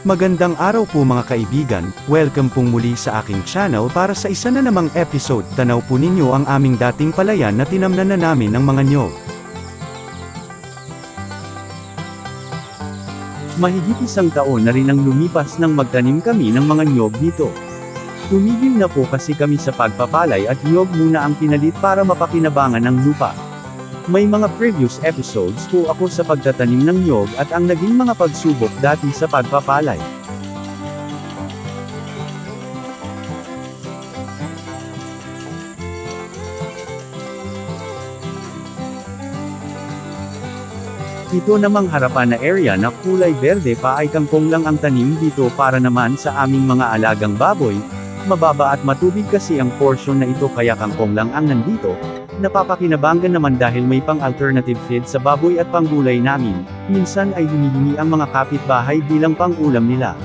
Magandang araw po mga kaibigan, welcome pong muli sa aking channel para sa isa na namang episode. Tanaw po ninyo ang aming dating palayan na tinamnan na namin ng mga nyog. Mahigit isang taon na rin ang lumipas nang magtanim kami ng mga nyog dito. Tumigil na po kasi kami sa pagpapalay at nyog muna ang pinalit para mapakinabangan ng lupa. May mga previous episodes po ako sa pagtatanim ng nyog at ang naging mga pagsubok dati sa pagpapalay. Ito namang harapan na area na kulay berde pa ay kangkong lang ang tanim dito para naman sa aming mga alagang baboy. Mababa at matubig kasi ang portion na ito kaya kangkong lang ang nandito. Napapakinabangan naman dahil may pang-alternative feed sa baboy at panggulay namin. Minsan ay hinihingi ang mga kapitbahay bilang pang-ulam nila.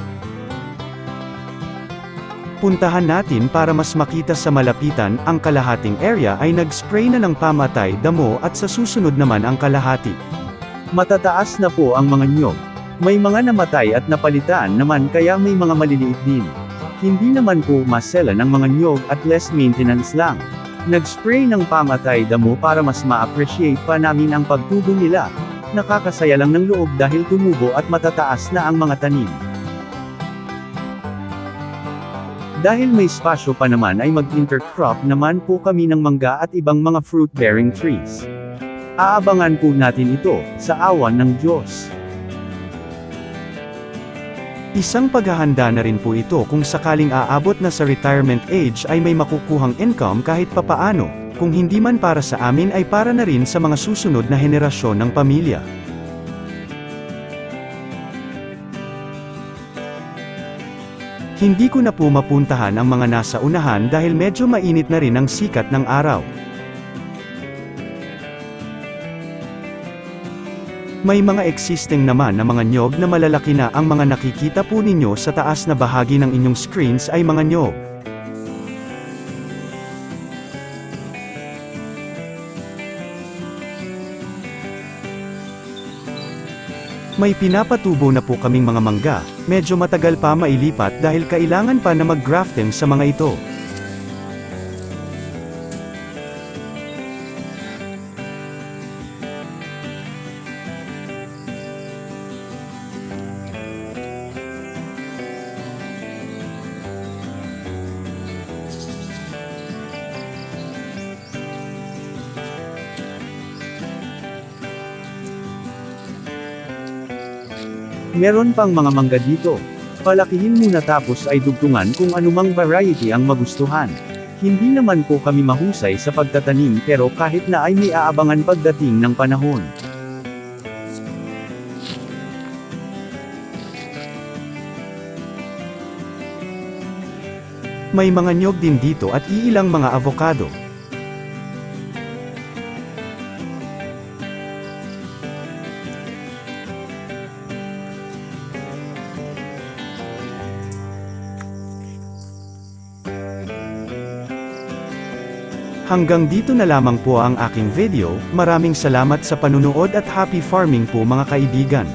Puntahan natin para mas makita sa malapitan, ang kalahating area ay nag-spray na ng pamatay damo at sa susunod naman ang kalahati. Matataas na po ang mga nyog. May mga namatay at napalitan naman kaya may mga maliliit din. Hindi naman po masela ng mga nyog at less maintenance lang. Nag-spray ng pamatay damo para mas ma-appreciate pa namin ang pagtubo nila. Nakakasaya lang ng loob dahil tumubo at matataas na ang mga tanim. Dahil may spasyo pa naman ay mag-intercrop naman po kami ng mangga at ibang mga fruit-bearing trees. Aabangan po natin ito, sa awan ng Diyos. Isang paghahanda na rin po ito kung sakaling aabot na sa retirement age ay may makukuhang income kahit papaano, kung hindi man para sa amin ay para na rin sa mga susunod na henerasyon ng pamilya. Hindi ko na po mapuntahan ang mga nasa unahan dahil medyo mainit na rin ang sikat ng araw. May mga existing naman na mga nyog na malalaki na ang mga nakikita po ninyo sa taas na bahagi ng inyong screens ay mga nyog. May pinapatubo na po kaming mga mangga, medyo matagal pa mailipat dahil kailangan pa na mag-grafting sa mga ito. Meron pang mga mangga dito. Palakihin muna tapos ay dugtungan kung anumang variety ang magustuhan. Hindi naman po kami mahusay sa pagtatanim pero kahit na ay may aabangan pagdating ng panahon. May mga nyog din dito at iilang mga avocado. Hanggang dito na lamang po ang aking video, maraming salamat sa panunood at happy farming po mga kaibigan.